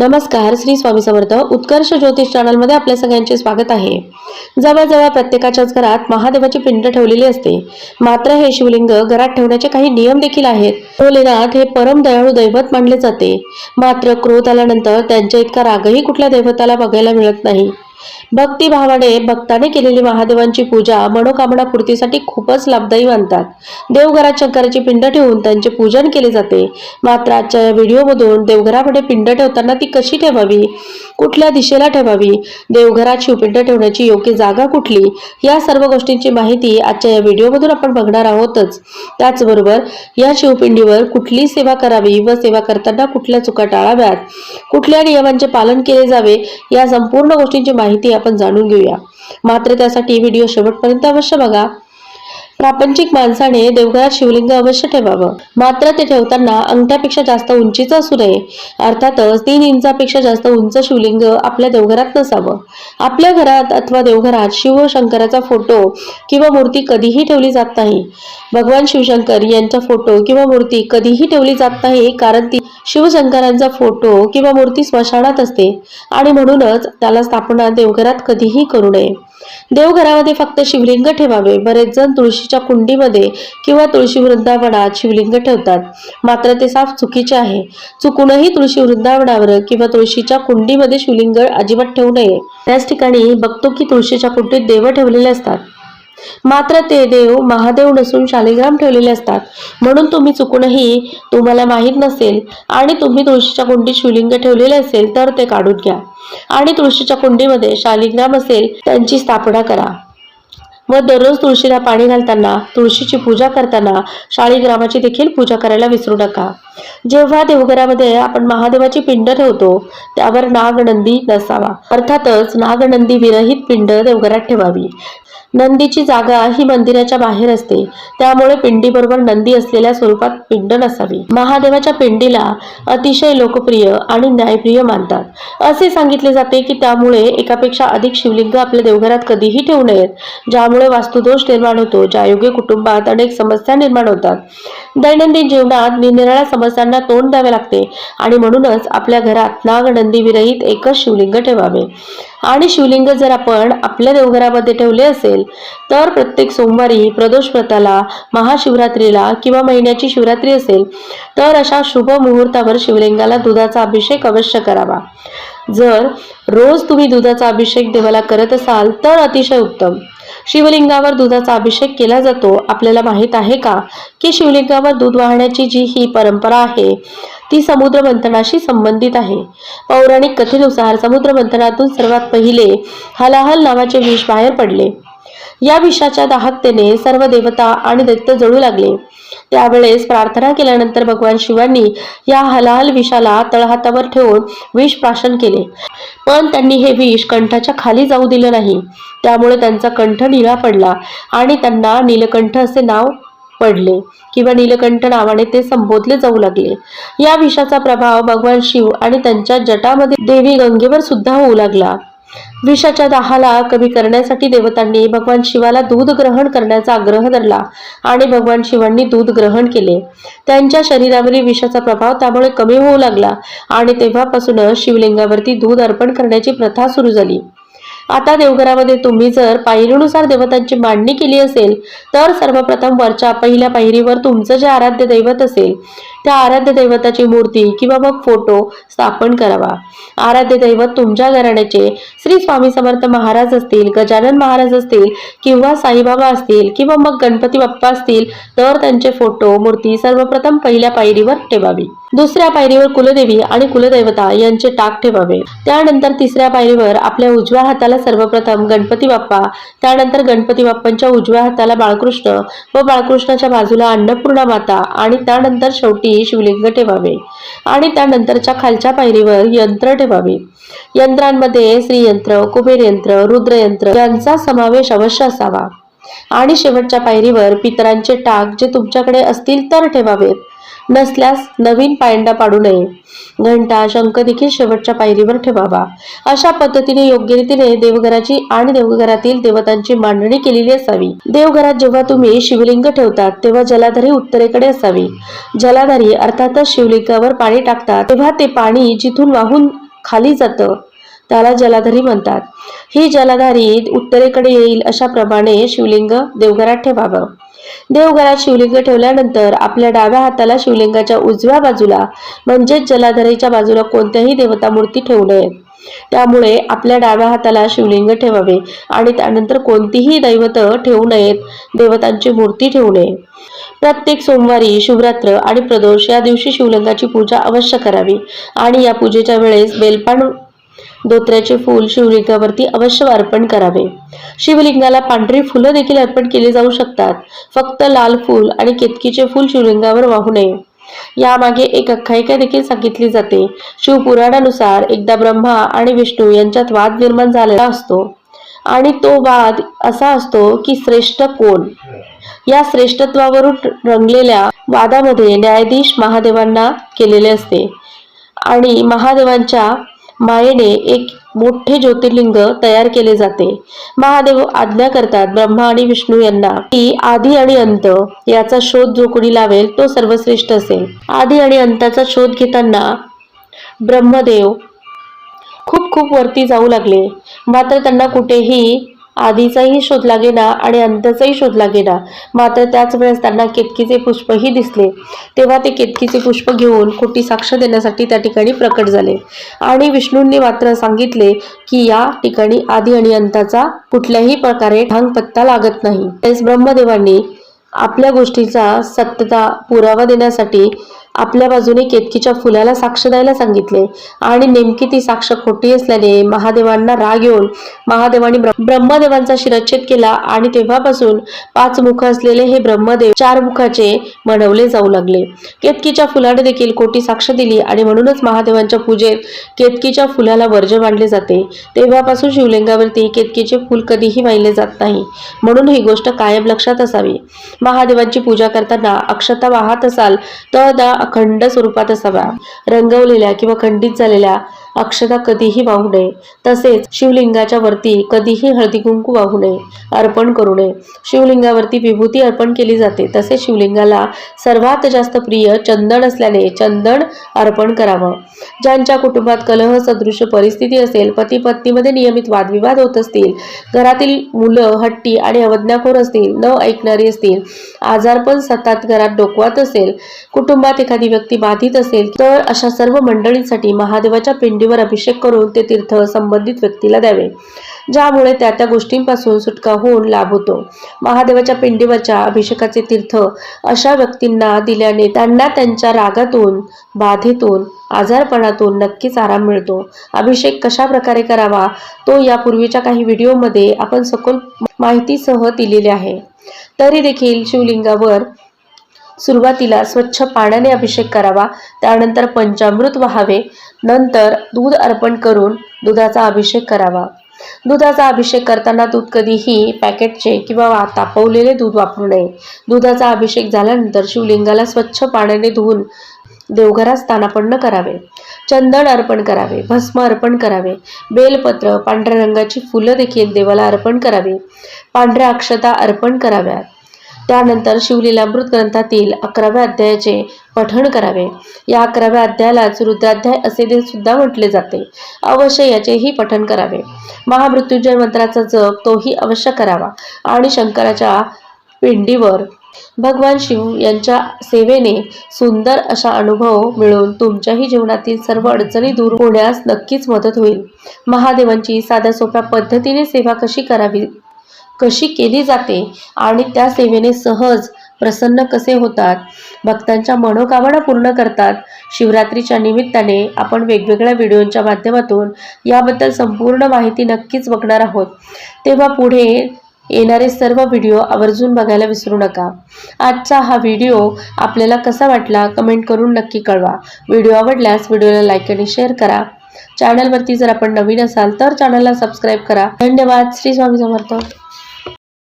नमस्कार श्री स्वामी समर्थ. उत्कर्ष ज्योतिष चॅनलमध्ये आपल्या सगळ्यांचे स्वागत आहे. जवळजवळ प्रत्येकाच्याच घरात महादेवाची पिंड ठेवलेली असते. मात्र हे शिवलिंग घरात ठेवण्याचे काही नियम देखील आहेत. भोलेनाथ हे परम दयाळू दैवत मानले जाते. मात्र क्रोध आल्यानंतर त्यांच्या इतका रागही कुठल्या दैवताला बघायला मिळत नाही. भक्तिभावाने भक्ताने केलेली महादेवांची पूजा मनोकामना पूर्तीसाठी खूपच लाभदायी मानतात. देवघरात शंकराची पिंड ठेवून त्यांचे पूजन केले जाते. मात्र आजच्या या व्हिडिओमधून देवघरामध्ये पिंड ठेवताना ती कशी ठेवावी? कुठल्या दिशेला ठेवावी? देवघरात शिवपिंड ठेवण्याची योग्य जागा कुठली? या सर्व गोष्टींची माहिती आजच्या या व्हिडिओमधून आपण बघणार आहोतच. त्याचबरोबर या शिवपिंडीवर कुठली सेवा करावी व सेवा करताना कुठल्या चुका टाळाव्यात? कुठल्या नियमांचे पालन केले जावे? या संपूर्ण गोष्टींची माहिती आपण जाणून घेऊया. मात्र त्यासाठी व्हिडिओ शेवटपर्यंत अवश्य बघा. प्रापंचिक माणसाने देवघरात शिवलिंग अवश्य ठेवावं. मात्र ते ठेवताना अंगठ्यापेक्षा जास्त उंचीचं असू नये. अर्थातच तीन इंचापेक्षा जास्त उंच शिवलिंग आपल्या देवघरात नसावं. आपल्या घरात अथवा देवघरात शिव शंकराचा फोटो किंवा मूर्ती कधीही ठेवली जात नाही. भगवान शिवशंकर यांचा फोटो किंवा मूर्ती कधीही ठेवली जात नाही कारण ती शिवशंकरांचा फोटो किंवा मूर्ती स्मशानात असते आणि म्हणूनच त्याला स्थापना देवघरात कधीही करू नये. देवघरामध्ये फक्त शिवलिंग ठेवावे. बरेच जण तुळशीच्या कुंडीमध्ये किंवा तुळशी वृंदावनात शिवलिंग ठेवतात. मात्र ते साफ चुकीचे आहे. चुकूनही तुळशी वृंदावनावर किंवा तुळशीच्या कुंडीमध्ये शिवलिंग अजिबात ठेवू नये. त्याच ठिकाणी बघतो की तुळशीच्या कुंडीत देव ठेवलेले असतात. मात्र ते देव महादेव नसून शालिग्राम ठेवलेले असतात. म्हणून तुम्ही चुकूनही तुम्हाला माहीत नसेल आणि तुम्ही तुळशीच्या कुंडीत शिवलिंग ठेवलेले असेल तर ते काढून घ्या. आणि तुळशीच्या कुंडीमध्ये शालिग्राम असेल त्यांची स्थापना करा. व दररोज तुळशीला पाणी घालताना तुळशीची पूजा करताना शाळीग्रामाची देखील पूजा करायला विसरू नका. जेव्हा देवघरामध्ये आपण महादेवाची पिंड ठेवतो त्यावर नागनंदी नसावा. अर्थातच नागनंदी विरहित पिंड देवघरात ठेवावी. नंदीची जागा ही मंदिराच्या बाहेर असते. त्यामुळे पिंडीबरोबर नंदी असलेल्या स्वरूपात पिंड नसावी. महादेवाच्या पिंडीला अतिशय लोकप्रिय आणि न्यायप्रिय मानतात. असे सांगितले जाते की त्यामुळे एकापेक्षा अधिक शिवलिंग आपल्या देवघरात कधीही ठेवू नयेत ज्यामुळे वास्तुदोष निर्माण होतो ज्यायोगे कुटुंबात अनेक समस्या निर्माण होतात. दैनंदिन जीवनात निरनिराळ्या समस्यांना तोंड द्यावे लागते आणि म्हणूनच आपल्या घरात नागनंदी विरहित एकच शिवलिंग ठेवावे. आणि शिवलिंग जर आपण आपल्या देवघरामध्ये ठेवले असेल तर प्रत्येक सोमवारी प्रदोष व्रताला महाशिवरात्रीला किंवा महिन्याची शिवरात्री असेल तर अशा शुभ मुहूर्तावर शिवलिंगाला दुधाचा अभिषेक अवश्य करावा. जर रोज तुम्ही दुधाचा अभिषेक देवाला करत असाल तर अतिशय उत्तम. शिवलिंगावर दुधाचा अभिषेक केला जातो. आपल्याला माहीत आहे का की शिवलिंगावर दूध वाहण्याची जी ही परंपरा आहे ती समुद्र मंथनाशी संबंधित आहे. पौराणिक कथेनुसार समुद्र मंथनातून सर्वात पहिले हलाहल नावाचे विष बाहेर पडले. या विषाच्या दाहकतेने सर्व देवता आणि दैत्य जळू लागले. त्यावेळेस प्रार्थना केल्यानंतर भगवान शिवांनी या हलाहल विषाला तळहातावर ठेवून विष प्राशन केले. पण त्यांनी हे विष कंठाच्या खाली जाऊ दिलं नाही. त्यामुळे त्यांचा कंठ निळा पडला आणि त्यांना नीलकंठ असे नाव पडले किंवा नीलकंठ नावाने ते संबोधले जाऊ लागले. या विषाचा प्रभाव भगवान शिव आणि त्यांच्या जटामध्ये देवी गंगेवर सुद्धा होऊ लागला. विषाच्या दाहाला कमी करण्यासाठी देवतांनी भगवान शिवाला दूध ग्रहण करण्याचा आग्रह धरला आणि भगवान शिवांनी दूध ग्रहण केले. त्यांच्या शरीरावरील विषाचा प्रभाव त्यामुळे कमी होऊ लागला आणि तेव्हापासूनच शिवलिंगावरती दूध अर्पण करण्याची प्रथा सुरू झाली. आता देवघरामध्ये तुम्ही जर पायरीनुसार देवतांची मांडणी केली असेल तर सर्वप्रथम वरच्या पहिल्या पायरीवर तुमचं जे आराध्य दैवत असेल त्या आराध्य दैवताची मूर्ती किंवा मग फोटो स्थापन करावा. आराध्य दैवत तुमच्या घराण्याचे श्री स्वामी समर्थ महाराज असतील गजानन महाराज असतील किंवा साईबाबा असतील किंवा मग गणपती बाप्पा असतील तर त्यांचे फोटो मूर्ती सर्वप्रथम पहिल्या पायरीवर ठेवावी. दुसऱ्या पायरीवर कुलदेवी आणि कुलदैवता यांचे टाक ठेवावे. त्यानंतर तिसऱ्या पायरीवर आपल्या उजव्या हाताला सर्वप्रथम गणपती बाप्पा त्यानंतर गणपती बाप्पांच्या उजव्या हाताला बाळकृष्ण व बाळकृष्णाच्या बाजूला अन्नपूर्णा माता आणि त्यानंतर शेवटी शिवलिंग ठेवावे आणि त्यानंतरच्या खालच्या पायरीवर यंत्र ठेवावे. यंत्रांमध्ये श्रीयंत्र कुबेर यंत्र रुद्रयंत्र यांचा समावेश अवश्य असावा. आणि शेवटच्या पायरीवर पितरांचे टाक जे तुमच्याकडे असतील तर ठेवावेत. नसल्यास नवीन पायंडा पाडू नये. घंटा शंख देखील शेवटच्या पायरीवर ठेवावा. अशा पद्धतीने योग्य रीतीने देवघराची आणि देवघरातील देवतांची मांडणी केलेली असावी. देवघरात जेव्हा तुम्ही शिवलिंग ठेवतात तेव्हा जलाधारी उत्तरेकडे असावी. जलाधारी अर्थातच शिवलिंगावर पाणी टाकतात तेव्हा ते पाणी जिथून वाहून खाली जातं त्याला जलाधारी म्हणतात. ही जलाधारी उत्तरेकडे येईल अशा प्रमाणे शिवलिंग देवघरात ठेवावं. देवघरात शिवलिंग ठेवल्यानंतर आपल्या डाव्या हाताला शिवलिंगाच्या उजव्या बाजूला म्हणजेच जलाधारीच्या बाजूला कोणत्याही देवता मूर्ती ठेवू नये. त्यामुळे आपल्या डाव्या हाताला शिवलिंग ठेवावे आणि त्यानंतर कोणतीही दैवत ठेवू नयेत देवतांची मूर्ती ठेवू नये. प्रत्येक सोमवारी शिवरात्र आणि प्रदोष या दिवशी शिवलिंगाची पूजा अवश्य करावी आणि या पूजेच्या वेळेस बेलपान धोत्र्याचे फूल शिवलिंगावरती अवश्य अर्पण करावे. शिवलिंगाला पांढरी फुलं देखील अर्पण केली जाऊ शकतात. फक्त लाल फूल आणि केतकीचे फूल शिवलिंगावर वाहू नये. यामागे एक आख्यायिका देखील सांगितली जाते. शिवपुराणानुसार एकदा ब्रह्मा आणि विष्णू यांच्यात वाद निर्माण झालेला असतो. आणि तो वाद असा असतो की श्रेष्ठ कोण? या श्रेष्ठत्वावरून रंगलेल्या वादामध्ये न्यायाधीश महादेवांना केलेले असते. आणि महादेवांच्या मायेने एक मोठे ज्योतिर्लिंग तयार केले जाते. महादेव आज्ञा करतात ब्रह्मा आणि विष्णू यांना की आधी आणि अंत याचा शोध जो कोणी लावेल तो सर्वश्रेष्ठ असेल. आधी आणि अंताचा शोध घेताना ब्रह्मदेव खूप खूप वरती जाऊ लागले. मात्र त्यांना कुठेही आधीचाही शोधला गेला आणि अंतचाही शोधला गेला. मात्र त्याच वेळेस त्यांना केतकीचे पुष्पही दिसले. तेव्हा ते केतकीचे पुष्प घेऊन खोटी साक्ष देण्यासाठी त्या ठिकाणी प्रकट झाले. आणि विष्णूंनी मात्र सांगितले की या ठिकाणी आधी आणि अंताचा कुठल्याही प्रकारे ढांग पत्ता लागत नाही. तेच ब्रह्मदेवांनी आपल्या गोष्टीचा सत्यता पुरावा देण्यासाठी आपल्या बाजूने केतकीच्या फुलाला साक्ष द्यायला सांगितले. आणि नेमकी ती साक्ष खोटी असल्याने महादेवांना राग येऊन महादेवांनी ब्रह्मदेवांचा शिरच्छेद केला आणि तेव्हापासून पाच मुख असलेले हे ब्रह्मदेव चार मुखाचे म्हणवले जाऊ लागले. केतकीच्या फुलाने देखील खोटी साक्ष दिली आणि म्हणूनच महादेवांच्या पूजेत केतकीच्या फुलाला वर्ज मानले जाते. तेव्हापासून शिवलिंगावरती केतकीचे फूल कधीही वाहिले जात नाही. म्हणून ही गोष्ट कायम लक्षात असावी. महादेवांची पूजा करताना अक्षता वाहत असाल तर अखंड स्वरूपात असाव्या. रंगवलेल्या किंवा खंडित झालेल्या अक्षता कधीही वाहू नये. तसेच शिवलिंगाच्या वरती कधीही हळदी कुंकू वाहू नये. अर्पण करू नये. शिवलिंगावरती विभूती अर्पण केली जाते. तसेच शिवलिंगाला सर्वात जास्त प्रिय चंदन असल्याने चंदन अर्पण करावं. ज्यांच्या कुटुंबात कलह सदृश परिस्थिती असेल पती पत्नीमध्ये नियमित वादविवाद होत असतील घरातील मुलं हट्टी आणि अवज्ञाखोर असतील न ऐकणारी असतील आजारपण सतत घरात डोकवात असेल कुटुंबात एखादी व्यक्ती बाधित असेल तर अशा सर्व मंडळींसाठी महादेवाच्या पिंडीवर अभिषेक करून ते तीर्थ संबंधित व्यक्तीला द्यावे. ज्यामुळे त्या त्या गोष्टींपासून सुटका होऊन लाभ होतो. महादेवाच्या पिंडीवरच्या अभिषेकाचे तीर्थ अशा व्यक्तींना दिल्याने त्यांना त्यांच्या रागातून बाधेतून आजारपणातून नक्कीच आराम मिळतो. अभिषेक कशा प्रकारे करावा तो यापूर्वीच्या काही व्हिडिओमध्ये आपण सखोल माहितीसह दिलेले आहे. तरी देखील शिवलिंगावर सुरुवातीला स्वच्छ पाण्याने अभिषेक करावा त्यानंतर पंचामृत व्हावे नंतर दूध अर्पण करून दुधाचा अभिषेक करावा. दुधाचा अभिषेक करताना दूध कधीही पॅकेटचे किंवा तापवलेले दूध वापरू नये. दुधाचा अभिषेक झाल्यानंतर शिवलिंगाला स्वच्छ पाण्याने धुवून देवघरात स्थानापन्न करावे. चंदन अर्पण करावे भस्म अर्पण करावे बेलपत्र पांढऱ्या रंगाची फुलं देखील देवाला अर्पण करावी. पांढऱ्या अक्षता अर्पण कराव्यात. त्यानंतर शिवलीलामृत ग्रंथातील अकराव्या अध्यायाचे पठण करावे. या अकराव्या अध्यायालाच रुद्राध्याय असे दे सुद्धा म्हटले जाते. अवश्य याचेही पठण करावे. महामृत्युंजय मंत्राचा जप तोही अवश्य करावा. आणि शंकराच्या पिंडीवर भगवान शिव यांच्या सेवेने सुंदर असा अनुभव मिळून तुमच्याही जीवनातील सर्व अडचणी दूर होण्यास नक्कीच मदत होईल. महादेवांची साध्या सोप्या पद्धतीने सेवा कशी करावी? कशी केली जाते आणि त्या सेवेने सहज प्रसन्न कसे होतात? भक्तांच्या मनोकामना पूर्ण करतात. शिवरात्रीच्या निमित्ताने आपण वेगवेगळ्या व्हिडिओंच्या माध्यमातून याबद्दल संपूर्ण माहिती नक्कीच बघणार आहोत. तेव्हा पुढे येणारे सर्व व्हिडिओ आवर्जून बघायला विसरू नका. आजचा हा व्हिडिओ आपल्याला कसा वाटला कमेंट करून नक्की कळवा. व्हिडिओ आवडल्यास व्हिडिओला लाईक आणि शेअर करा. चॅनलवरती जर आपण नवीन असाल तर चॅनलला सबस्क्राईब करा. धन्यवाद. श्री स्वामी समर्थ.